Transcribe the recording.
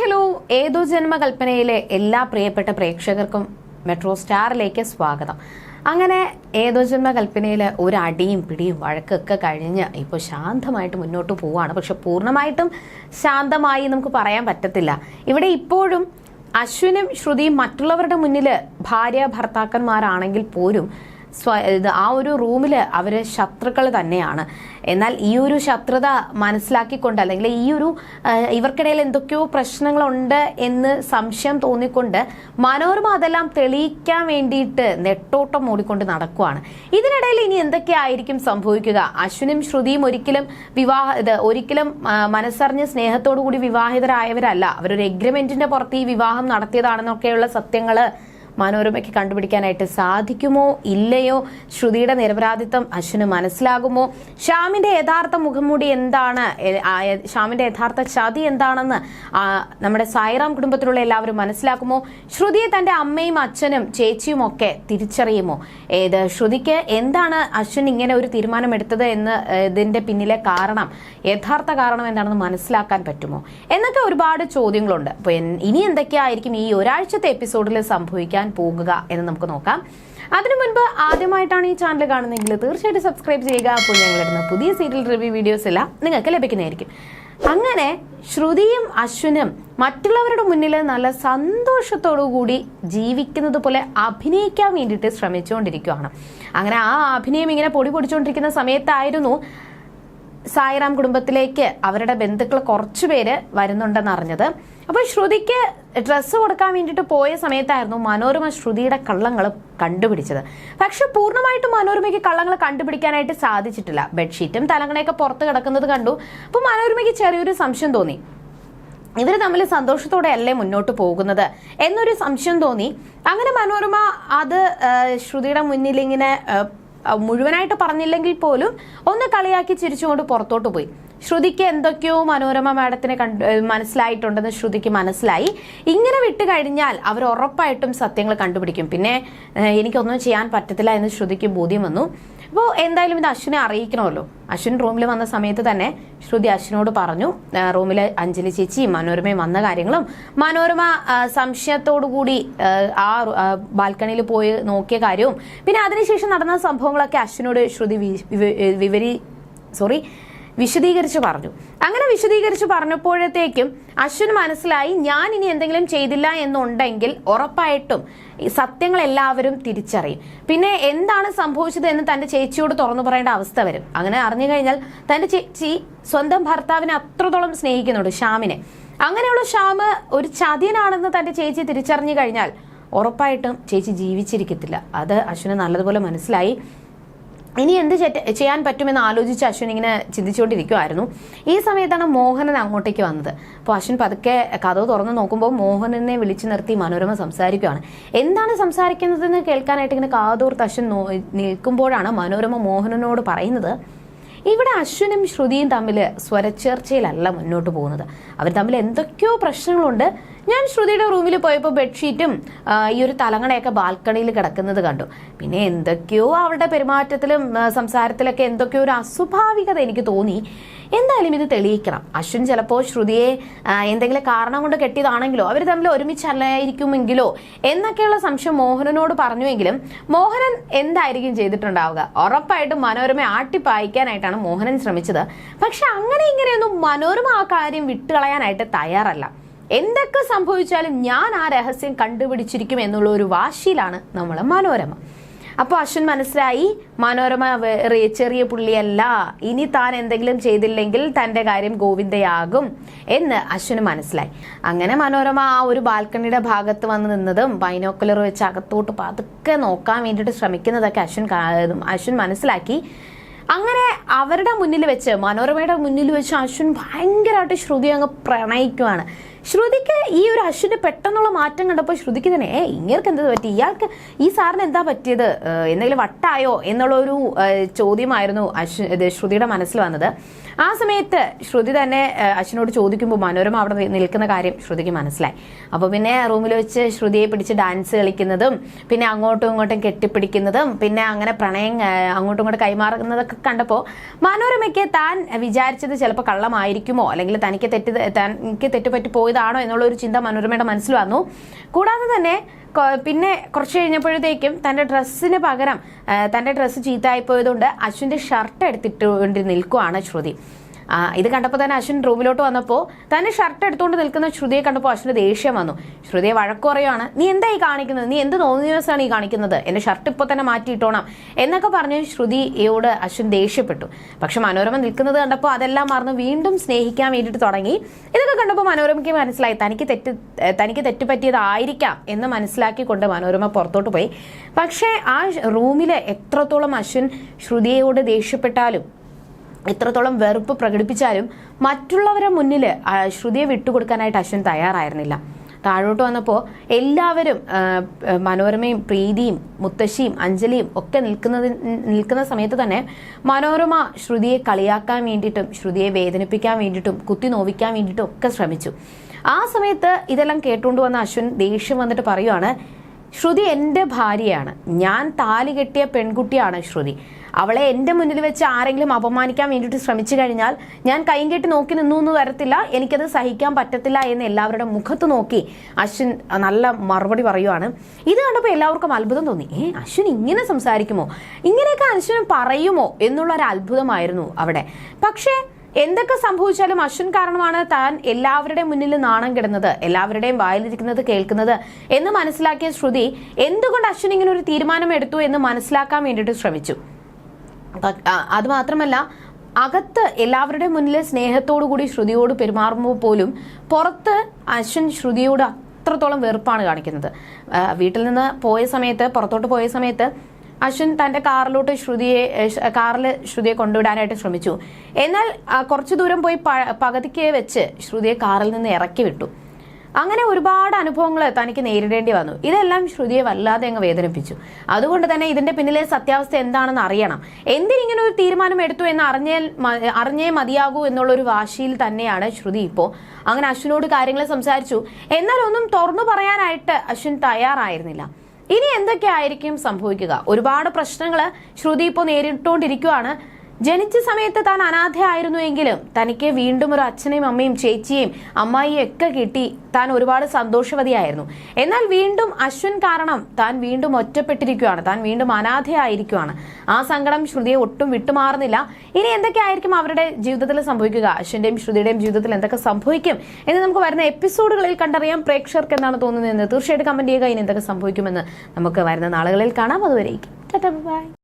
Hello ഏതോ ജന്മകൽപ്പനയിലെ എല്ലാ പ്രിയപ്പെട്ട പ്രേക്ഷകർക്കും മെട്രോ സ്റ്റാറിലേക്ക് സ്വാഗതം. അങ്ങനെ ഏതോ ജന്മകൽപ്പനയിൽ ഒരു അടിയും പിടിയും വഴക്കൊക്കെ കഴിഞ്ഞ് ഇപ്പോൾ ശാന്തമായിട്ട് മുന്നോട്ട് പോവുകയാണ് പക്ഷെ പൂർണമായിട്ടും ശാന്തമായി നമുക്ക് പറയാൻ പറ്റത്തില്ല. ഇവിടെ ഇപ്പോഴും അശ്വിനും ശ്രുതിയും മറ്റുള്ളവരുടെ മുന്നിൽ ഭാര്യ ഭർത്താക്കന്മാരാണെങ്കിൽ പോലും സ്വ ഇത് ആ ഒരു റൂമിൽ അവർ ശത്രുക്കൾ തന്നെയാണ്. എന്നാൽ ഈ ഒരു ശത്രുത മനസ്സിലാക്കിക്കൊണ്ട് അല്ലെങ്കിൽ ഈ ഒരു ഇവർക്കിടയിൽ എന്തൊക്കെയോ പ്രശ്നങ്ങളുണ്ട് എന്ന് സംശയം തോന്നിക്കൊണ്ട് മനോരമ അതെല്ലാം തെളിയിക്കാൻ വേണ്ടിയിട്ട് നെട്ടോട്ടം ഓടിക്കൊണ്ട് നടക്കുവാണ്. ഇതിനിടയിൽ ഇനി എന്തൊക്കെയായിരിക്കും സംഭവിക്കുക? അശ്വിനും ശ്രുതിയും ഒരിക്കലും വിവാഹ ഇത് ഒരിക്കലും മനസ്സറിഞ്ഞ് സ്നേഹത്തോടു കൂടി വിവാഹിതരായവരല്ല. അവരൊരു എഗ്രിമെന്റിന്റെ പുറത്ത് ഈ വിവാഹം നടത്തിയതാണെന്നൊക്കെയുള്ള സത്യങ്ങൾ മനോരമയ്ക്ക് കണ്ടുപിടിക്കാനായിട്ട് സാധിക്കുമോ? ഇല്ലയോ? ശ്രുതിയുടെ നിരപരാധിത്വം അശ്വിന് മനസ്സിലാകുമോ? ശ്യാമിന്റെ യഥാർത്ഥ മുഖംമൂടി എന്താണ്? ശ്യാമിന്റെ യഥാർത്ഥ ചതി എന്താണെന്ന് നമ്മുടെ സായിറാം കുടുംബത്തിലുള്ള എല്ലാവരും മനസ്സിലാക്കുമോ? ശ്രുതിയെ തന്റെ അമ്മയും അച്ഛനും ചേച്ചിയും ഒക്കെ തിരിച്ചറിയുമോ? ഏത് ശ്രുതിക്ക് എന്താണ് അശ്വിൻ ഇങ്ങനെ ഒരു തീരുമാനമെടുത്തത് എന്ന് ഇതിന്റെ പിന്നിലെ കാരണം യഥാർത്ഥ കാരണം എന്താണെന്ന് മനസ്സിലാക്കാൻ പറ്റുമോ? എന്നൊക്കെ ഒരുപാട് ചോദ്യങ്ങളുണ്ട്. അപ്പോൾ ഇനി എന്തൊക്കെയായിരിക്കും ഈ ഒരാഴ്ചത്തെ എപ്പിസോഡിൽ സംഭവിക്കാൻ പോകുക എന്ന് നമുക്ക് നോക്കാം. അതിനു മുൻപ് ആദ്യമായിട്ടാണ് ഈ ചാനൽ കാണുന്നതെങ്കിൽ തീർച്ചയായിട്ടും സബ്സ്ക്രൈബ് ചെയ്യുക. അപ്പോൾ ഞങ്ങളിടുന്ന പുതിയ സീരിയൽ റിവ്യൂ വീഡിയോസ് എല്ലാം നിങ്ങൾക്ക് ലഭിക്കുന്നതായിരിക്കും. അങ്ങനെ ശ്രുതിയും അശ്വിനും മറ്റുള്ളവരുടെ മുന്നിൽ നല്ല സന്തോഷത്തോടു കൂടി ജീവിക്കുന്നത് പോലെ അഭിനയിക്കാൻ വേണ്ടിയിട്ട് ശ്രമിച്ചുകൊണ്ടിരിക്കുകയാണ്. അങ്ങനെ ആ അഭിനയം ഇങ്ങനെ പൊടി പൊടിച്ചുകൊണ്ടിരിക്കുന്ന സമയത്തായിരുന്നു സായിറാം കുടുംബത്തിലേക്ക് അവരുടെ ബന്ധുക്കൾ കുറച്ചുപേര് വരുന്നുണ്ടെന്ന് അറിഞ്ഞത്. അപ്പോൾ ശ്രുതിക്ക് ഡ്രസ്സ് കൊടുക്കാൻ വേണ്ടിയിട്ട് പോയ സമയത്തായിരുന്നു മനോരമ ശ്രുതിയുടെ കള്ളങ്ങൾ കണ്ടുപിടിച്ചത്. പക്ഷെ പൂർണമായിട്ടും മനോരമയ്ക്ക് കള്ളങ്ങൾ കണ്ടുപിടിക്കാനായിട്ട് സാധിച്ചിട്ടില്ല. ബെഡ്ഷീറ്റും തലങ്ങണയൊക്കെ പുറത്ത് കിടക്കുന്നത് കണ്ടു. അപ്പോൾ മനോരമയ്ക്ക് ചെറിയൊരു സംശയം തോന്നി. ഇവർ തമ്മിൽ സന്തോഷത്തോടെ അല്ലേ മുന്നോട്ട് പോകുന്നത്? എന്നൊരു സംശയം തോന്നി. അങ്ങനെ മനോരമ അത് ശ്രുതിയുടെ മുന്നിൽ ഇങ്ങനെ മുഴുവനായിട്ട് പറഞ്ഞില്ലെങ്കിൽ പോലും ഒന്ന് കളിയാക്കി ചിരിച്ചുകൊണ്ട് പുറത്തോട്ട് പോയി. ശ്രുതിക്ക് എന്തൊക്കെയോ മനോരമ മാഡത്തിനെ കണ്ട് മനസ്സിലായിട്ടുണ്ടെന്ന് ശ്രുതിക്ക് മനസ്സിലായി. ഇങ്ങനെ വിട്ട് കഴിഞ്ഞാൽ അവർ ഉറപ്പായിട്ടും സത്യങ്ങൾ കണ്ടുപിടിക്കും. പിന്നെ എനിക്കൊന്നും ചെയ്യാൻ പറ്റത്തില്ല എന്ന് ശ്രുതിക്ക് ബോധ്യം വന്നു. അപ്പോൾ എന്തായാലും ഇത് അശ്വിനെ അറിയിക്കണമല്ലോ. അശ്വിൻ റൂമിൽ വന്ന സമയത്ത് തന്നെ ശ്രുതി അശ്വിനോട് പറഞ്ഞു. റൂമിൽ അഞ്ജലി ചേച്ചിയും മനോരമയും വന്ന കാര്യങ്ങളും. മനോരമ സംശയത്തോടുകൂടി ആ, ബാൽക്കണിയിൽ പോയി നോക്കിയ കാര്യവും. പിന്നെ അതിനുശേഷം നടന്ന സംഭവങ്ങളൊക്കെ അശ്വിനോട് ശ്രുതി വിവരി സോറി വിശദീകരിച്ച് പറഞ്ഞു. അങ്ങനെ വിശദീകരിച്ച് പറഞ്ഞപ്പോഴത്തേക്കും അശ്വിൻ മനസ്സിലായി ഞാൻ ഇനി എന്തെങ്കിലും ചെയ്തില്ല എന്നുണ്ടെങ്കിൽ ഉറപ്പായിട്ടും സത്യങ്ങൾ എല്ലാവരും തിരിച്ചറിയും. പിന്നെ എന്താണ് സംഭവിച്ചത് എന്ന് തന്റെ ചേച്ചിയോട് തുറന്നു പറയേണ്ട അവസ്ഥ വരും. അങ്ങനെ അറിഞ്ഞു കഴിഞ്ഞാൽ തന്റെ ചേച്ചി സ്വന്തം ഭർത്താവിനെ അത്രത്തോളം സ്നേഹിക്കുന്നുണ്ട് ഷ്യാമിനെ അങ്ങനെയുള്ള ഷ്യാമ് ഒരു ചതിയനാണെന്ന് തന്റെ ചേച്ചി തിരിച്ചറിഞ്ഞു കഴിഞ്ഞാൽ ഉറപ്പായിട്ടും ചേച്ചി ജീവിച്ചിരിക്കത്തില്ല. അത് അശ്വിന് നല്ലതുപോലെ മനസ്സിലായി. ഇനി എന്ത് ചെയ്യാൻ പറ്റുമെന്ന് ആലോചിച്ച് അശ്വിൻ ഇങ്ങനെ ചിന്തിച്ചുകൊണ്ടിരിക്കുമായിരുന്നു ഈ സമയത്താണ് മോഹനൻ അങ്ങോട്ടേക്ക് വന്നത്. അപ്പോൾ അശ്വിൻ പതുക്കെ കഥവ് തുറന്ന് നോക്കുമ്പോൾ മോഹനനെ വിളിച്ചു നിർത്തി മനോരമ സംസാരിക്കുകയാണ് എന്താണ് സംസാരിക്കുന്നതെന്ന് കേൾക്കാനായിട്ട് ഇങ്ങനെ കാതോർത്ത് അശ്വിൻ നിൽക്കുമ്പോഴാണ് മനോരമ മോഹനനോട് പറയുന്നത് ഇവിടെ അശ്വിനും ശ്രുതിയും തമ്മിൽ സ്വരച്ചേർച്ചയിലല്ല മുന്നോട്ട് പോകുന്നത്. അവർ തമ്മിൽ എന്തൊക്കെയോ പ്രശ്നങ്ങളുണ്ട്. ഞാൻ ശ്രുതിയുടെ റൂമിൽ പോയപ്പോൾ ബെഡ്ഷീറ്റും ഈ ഒരു തലങ്ങണയൊക്കെ ബാൽക്കണിയിൽ കിടക്കുന്നത് കണ്ടു. പിന്നെ എന്തൊക്കെയോ അവളുടെ പെരുമാറ്റത്തിലും സംസാരത്തിലൊക്കെ എന്തൊക്കെയോ ഒരു അസ്വാഭാവികത എനിക്ക് തോന്നി. എന്തായാലും ഇത് തെളിയിക്കണം. അശ്വിൻ ചിലപ്പോൾ ശ്രുതിയെ എന്തെങ്കിലും കാരണം കൊണ്ട് കെട്ടിയതാണെങ്കിലോ അവർ തമ്മിൽ ഒരുമിച്ചല്ലായിരിക്കുമെങ്കിലോ എന്നൊക്കെയുള്ള സംശയം മോഹനനോട് പറഞ്ഞുവെങ്കിലും മോഹനൻ എന്തായിരിക്കും ചെയ്തിട്ടുണ്ടാവുക? ഉറപ്പായിട്ടും മനോരമ ആട്ടിപ്പായിക്കാനായിട്ടാണ് മോഹനൻ ശ്രമിച്ചത്. പക്ഷെ അങ്ങനെ ഇങ്ങനെയൊന്നും മനോരമ ആ കാര്യം വിട്ടുകളയാനായിട്ട് തയ്യാറല്ല. എന്തൊക്കെ സംഭവിച്ചാലും ഞാൻ ആ രഹസ്യം കണ്ടുപിടിച്ചിരിക്കും എന്നുള്ള ഒരു വാശിയിലാണ് നമ്മൾ മനോരമ. അപ്പോൾ അശ്വൻ മനസ്സിലായി മനോരമ ചെറിയ പുള്ളിയല്ല. ഇനി താൻ എന്തെങ്കിലും ചെയ്തില്ലെങ്കിൽ തന്റെ കാര്യം ഗോവിന്ദയാകും എന്ന് അശ്വന് മനസ്സിലായി. അങ്ങനെ മനോരമ ആ ഒരു ബാൽക്കണിയുടെ ഭാഗത്ത് വന്ന് നിന്നതും ബൈനോക്കുലർ വെച്ച് അകത്തോട്ട് പതുക്കെ നോക്കാൻ വേണ്ടിയിട്ട് ശ്രമിക്കുന്നതൊക്കെ അശ്വൻ അശ്വിൻ മനസ്സിലാക്കി. അങ്ങനെ അവരുടെ മുന്നിൽ വെച്ച് മനോരമയുടെ മുന്നിൽ വെച്ച് അശ്വൻ ഭയങ്കരമായിട്ട് ശ്രുതി അങ്ങ് പ്രണയിക്കുവാണ്. ശ്രുതിക്ക് ഈ ഒരു അശ്വിന് പെട്ടെന്നുള്ള മാറ്റം കണ്ടപ്പോൾ ശ്രുതിക്ക് തന്നെ ഏ ഇങ്ങനെ എന്താ പറ്റി? ഇയാൾക്ക് ഈ സാറിന് എന്താ പറ്റിയത്? എന്തെങ്കിലും വട്ടായോ? എന്നുള്ള ഒരു ചോദ്യമായിരുന്നു അശ്വ ശ്രുതിയുടെ മനസ്സിൽ വന്നത്. ആ സമയത്ത് ശ്രുതി തന്നെ അശ്വിനോട് ചോദിക്കുമ്പോൾ മനോരമ അവിടെ നിൽക്കുന്ന കാര്യം ശ്രുതിക്ക് മനസ്സിലായി. അപ്പോൾ പിന്നെ റൂമിൽ വെച്ച് ശ്രുതിയെ പിടിച്ച് ഡാൻസ് കളിക്കുന്നതും പിന്നെ അങ്ങോട്ടും ഇങ്ങോട്ടും കെട്ടിപ്പിടിക്കുന്നതും പിന്നെ അങ്ങനെ പ്രണയം അങ്ങോട്ടും ഇങ്ങോട്ടും കൈമാറുന്നതൊക്കെ കണ്ടപ്പോൾ മനോരമയ്ക്ക് താൻ വിചാരിച്ചത് ചിലപ്പോൾ കള്ളമായിരിക്കുമോ? അല്ലെങ്കിൽ തനിക്ക് തെറ്റ് തനിക്ക് തെറ്റുപറ്റി പോയതാണോ എന്നുള്ള ഒരു ചിന്ത മനോരമയുടെ മനസ്സിൽ വന്നു. കൂടാതെ തന്നെ പിന്നെ കുറച്ച് കഴിഞ്ഞപ്പോഴത്തേക്കും തന്റെ ഡ്രസ്സിന് പകരം തന്റെ ഡ്രസ്സ് ചീത്തയായി പോയതുകൊണ്ട് അശ്വിന്റെ ഷർട്ട് എടുത്തിട്ട് നിൽക്കുവാണ് ശ്രുതി. ഇത് കണ്ടപ്പോൾ തന്നെ അശ്വിൻ റൂമിലോട്ട് വന്നപ്പോൾ തന്നെ ഷർട്ട് എടുത്തുകൊണ്ട് നിൽക്കുന്ന ശ്രുതിയെ കണ്ടപ്പോൾ അശ്വിന് ദേഷ്യം വന്നു. ശ്രുതിയെ വഴക്കുറയാണ് നീ എന്താ ഈ കാണിക്കുന്നത്? നീ എന്ത് തോന്നുന്ന ദിവസമാണ് ഈ കാണിക്കുന്നത്? എന്റെ ഷർട്ട് ഇപ്പോൾ തന്നെ മാറ്റിയിട്ടോണം. എന്നൊക്കെ പറഞ്ഞ് ശ്രുതിയോട് അശ്വിൻ ദേഷ്യപ്പെട്ടു. പക്ഷെ മനോരമ നിൽക്കുന്നത് കണ്ടപ്പോൾ അതെല്ലാം മറന്ന് വീണ്ടും സ്നേഹിക്കാൻ വേണ്ടിയിട്ട് തുടങ്ങി. ഇതൊക്കെ കണ്ടപ്പോൾ മനോരമയ്ക്ക് മനസ്സിലായി തനിക്ക് തെറ്റ് തനിക്ക് തെറ്റുപറ്റിയതായിരിക്കാം എന്ന് മനസ്സിലാക്കിക്കൊണ്ട് മനോരമ പുറത്തോട്ട് പോയി. പക്ഷേ ആ റൂമിൽ എത്രത്തോളം അശ്വിൻ ശ്രുതിയോട് ദേഷ്യപ്പെട്ടാലും എത്രത്തോളം വെറുപ്പ് പ്രകടിപ്പിച്ചാലും മറ്റുള്ളവരെ മുന്നിൽ ശ്രുതിയെ വിട്ടുകൊടുക്കാനായിട്ട് അശ്വിൻ തയ്യാറായിരുന്നില്ല. താഴോട്ട് വന്നപ്പോൾ എല്ലാവരും മനോരമയും പ്രീതിയും മുത്തശ്ശിയും അഞ്ജലിയും ഒക്കെ നിൽക്കുന്നത് നിൽക്കുന്ന സമയത്ത് തന്നെ മനോരമ ശ്രുതിയെ കളിയാക്കാൻ വേണ്ടിയിട്ടും ശ്രുതിയെ വേദനിപ്പിക്കാൻ വേണ്ടിയിട്ടും കുത്തി നോവിക്കാൻ വേണ്ടിയിട്ടും ഒക്കെ ശ്രമിച്ചു. ആ സമയത്ത് ഇതെല്ലാം കേട്ടുകൊണ്ട് വന്ന അശ്വിൻ ദേഷ്യം വന്നിട്ട് പറയുവാണ് ശ്രുതി എന്റെ ഭാര്യയാണ്. ഞാൻ താലി കെട്ടിയ പെൺകുട്ടിയാണ് ശ്രുതി. അവളെ എന്റെ മുന്നിൽ വെച്ച് ആരെങ്കിലും അപമാനിക്കാൻ വേണ്ടിയിട്ട് ശ്രമിച്ചു കഴിഞ്ഞാൽ ഞാൻ കൈ കെട്ടി നോക്കി നിന്നു എന്ന് വരത്തില്ല. എനിക്കത് സഹിക്കാൻ പറ്റത്തില്ല എന്ന് എല്ലാവരുടെ മുഖത്ത് നോക്കി അശ്വിൻ നല്ല മറുപടി പറയുവാണ്. ഇത് കണ്ടപ്പോൾ എല്ലാവർക്കും അത്ഭുതം തോന്നി. ഏ അശ്വിൻ ഇങ്ങനെ സംസാരിക്കുമോ? ഇങ്ങനെയൊക്കെ അശ്വിൻ പറയുമോ എന്നുള്ള ഒരു അത്ഭുതമായിരുന്നു അവിടെ. പക്ഷേ എന്തൊക്കെ സംഭവിച്ചാലും അശ്വിൻ കാരണമാണ് താൻ എല്ലാവരുടെയും മുന്നിൽ നാണം കിടന്നത് എല്ലാവരുടെയും വായിലിരിക്കുന്നത് കേൾക്കുന്നത് എന്ന് മനസ്സിലാക്കിയ ശ്രുതി എന്തുകൊണ്ട് അശ്വിൻ ഇങ്ങനെ ഒരു തീരുമാനം എടുത്തു എന്ന് മനസ്സിലാക്കാൻ വേണ്ടിയിട്ട് ശ്രമിച്ചു? അത് മാത്രമല്ല അകത്ത് എല്ലാവരുടെ മുന്നിൽ സ്നേഹത്തോടു കൂടി ശ്രുതിയോട് പെരുമാറുമ്പോൾ പോലും പുറത്ത് അശ്വിൻ ശ്രുതിയോട് അത്രത്തോളം വെറുപ്പാണ് കാണിക്കുന്നത്. വീട്ടിൽ നിന്ന് പോയ സമയത്ത് പുറത്തോട്ട് പോയ സമയത്ത് അശ്വിൻ തന്റെ കാറിലോട്ട് ശ്രുതിയെ കാറിൽ ശ്രുതിയെ കൊണ്ടുവിടാനായിട്ട് ശ്രമിച്ചു. എന്നാൽ കുറച്ചു ദൂരം പോയി പകുതിക്ക് വെച്ച് ശ്രുതിയെ കാറിൽ നിന്ന് ഇറക്കി വിട്ടു. അങ്ങനെ ഒരുപാട് അനുഭവങ്ങൾ തനിക്ക് നേരിടേണ്ടി വന്നു. ഇതെല്ലാം ശ്രുതിയെ വല്ലാതെ അങ്ങ് വേദനിപ്പിച്ചു. അതുകൊണ്ട് തന്നെ ഇതിന്റെ പിന്നിലെ സത്യാവസ്ഥ എന്താണെന്ന് അറിയണം. എന്തിനിങ്ങനെ ഒരു തീരുമാനം എടുത്തു എന്ന് അറിഞ്ഞേ അറിഞ്ഞേ മതിയാകൂ എന്നുള്ള ഒരു വാശിയിൽ തന്നെയാണ് ശ്രുതി ഇപ്പോൾ അങ്ങനെ അശ്വിനോട് കാര്യങ്ങൾ സംസാരിച്ചു. എന്നാൽ ഒന്നും തുറന്നു പറയാനായിട്ട് അശ്വിൻ തയ്യാറായിരുന്നില്ല. ഇനി എന്തൊക്കെയായിരിക്കും സംഭവിക്കുക? ഒരുപാട് പ്രശ്നങ്ങൾ ശ്രുതി ഇപ്പോൾ നേരിട്ടുകൊണ്ടിരിക്കുകയാണ് ജനിച്ച സമയത്ത് താൻ അനാഥയായിരുന്നു എങ്കിലും തനിക്ക് വീണ്ടും ഒരു അച്ഛനെയും അമ്മയും ചേച്ചിയെയും അമ്മായിയും ഒക്കെ കിട്ടി. താൻ ഒരുപാട് സന്തോഷവതിയായിരുന്നു. എന്നാൽ വീണ്ടും അശ്വിൻ കാരണം താൻ വീണ്ടും ഒറ്റപ്പെട്ടിരിക്കുകയാണ്. താൻ വീണ്ടും അനാഥയായിരിക്കുകയാണ്. ആ സങ്കടം ശ്രുതിയെ ഒട്ടും വിട്ടുമാറുന്നില്ല. ഇനി എന്തൊക്കെയായിരിക്കും അവരുടെ ജീവിതത്തിൽ സംഭവിക്കുക? അശ്വിന്റെയും ശ്രുതിയുടെയും ജീവിതത്തിൽ എന്തൊക്കെ സംഭവിക്കും എന്ന് നമുക്ക് വരുന്ന എപ്പിസോഡുകളിൽ കണ്ടറിയാം. പ്രേക്ഷകർക്ക് എന്താണ് തോന്നുന്നതെന്ന് തീർച്ചയായിട്ടും കമന്റ് ചെയ്യുക. ഇനി എന്തൊക്കെ സംഭവിക്കുമെന്ന് നമുക്ക് വരുന്ന നാളുകളിൽ കാണാം. അതുവരേക്കും. ബൈ.